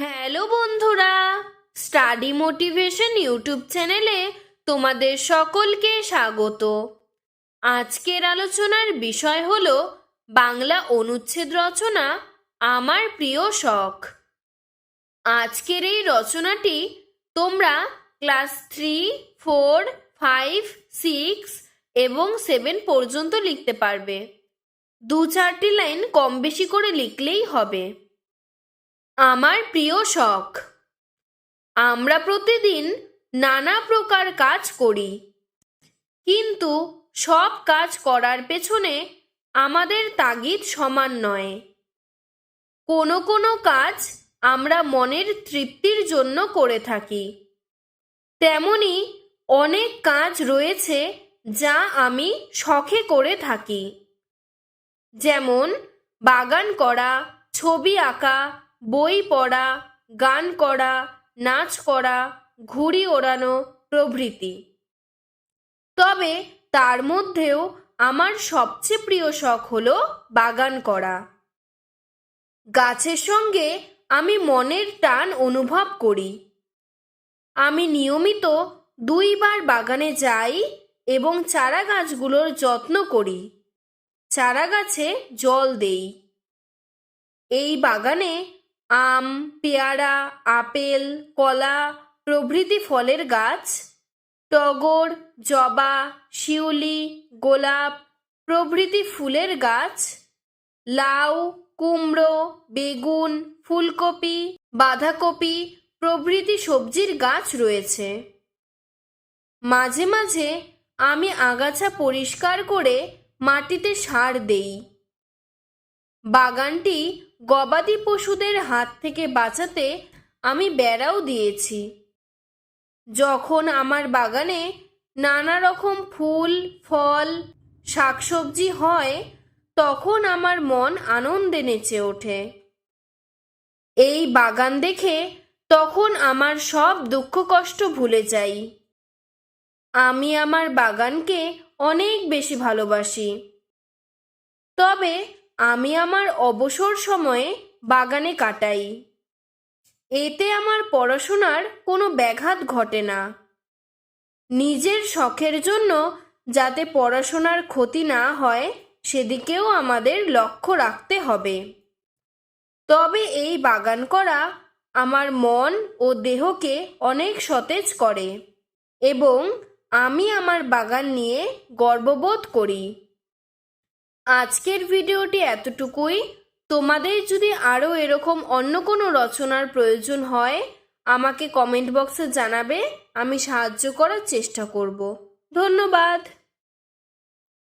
Hello বন্ধুরা, study motivation YouTube চ্যানেলে তোমাদের সকলকে স্বাগত। আজকের আলোচনার বিষয় হল বাংলা অনুচ্ছেদ রচনা, আমার প্রিয় শখ। আজকের এই রচনাটি তোমরা class three, four, five, six এবং সেভেন পর্যন্ত লিখতে পারবে। দু চারটি লাইন কম বেশি করে লিখলেই হবে। আমার প্রিয় শখ। আমরা প্রতিদিন নানা প্রকার কাজ করি। কিন্তু সব কাজ করার পেছনে আমাদের তাগিদ সমান নয়। কোনো কোনো কাজ আমরা মনের তৃপ্তির জন্য করে থাকি। তেমনি অনেক কাজ রয়েছে যা আমি শখে করে থাকি। যেমন বাগান করা, ছবি আঁকা বই পড়া, গান করা, নাচ করা, ঘুড়ি ওড়ানো প্রভৃতি। তবে তার মধ্যেও আমার সবচেয়ে প্রিয় শখ হলো বাগান করা। গাছের সঙ্গে আমি মনের টান অনুভব করি। আমি নিয়মিত দুইবার বাগানে যাই এবং চারা গাছগুলোর যত্ন করি। চারা গাছে জল দেই। এই বাগানে আম, পেয়ারা, আপেল, কলা প্রভৃতি ফলের গাছ, টগর, জবা, শিউলি, গোলাপ প্রভৃতি ফুলের গাছ, লাউ, কুমড়ো, বেগুন, ফুলকপি, বাঁধাকপি প্রভৃতি সবজির গাছ রয়েছে। মাঝে মাঝে আমি আগাছা পরিষ্কার করে মাটিতে সার দেই। বাগানটি গবাদি পশুদের হাত থেকে বাঁচাতে আমি বেড়াও দিয়েছি। যখন আমার বাগানে নানা রকম ফুল, ফল, শাকসবজি হয়, তখন আমার মন আনন্দে নেচে ওঠে। এই বাগান দেখে তখন আমার সব দুঃখ কষ্ট ভুলে যাই। আমি আমার বাগানকে অনেক বেশি ভালোবাসি। তবে আমি আমার অবসর সময়ে বাগানে কাটাই। এতে আমার পড়াশোনার কোনো ব্যাঘাত ঘটে না। নিজের শখের জন্য যাতে পড়াশোনার ক্ষতি না হয়, সেদিকেও আমাদের লক্ষ্য রাখতে হবে। তবে এই বাগান করা আমার মন ও দেহকে অনেক সতেজ করে এবং আমি আমার বাগান নিয়ে গর্ববোধ করি। আজকের ভিডিওটি এতটুকুই। তোমাদের যদি আরও এরকম অন্য কোনো রচনার প্রয়োজন হয়, আমাকে কমেন্ট বক্সে জানাবে, আমি সাহায্য করার চেষ্টা করব। ধন্যবাদ।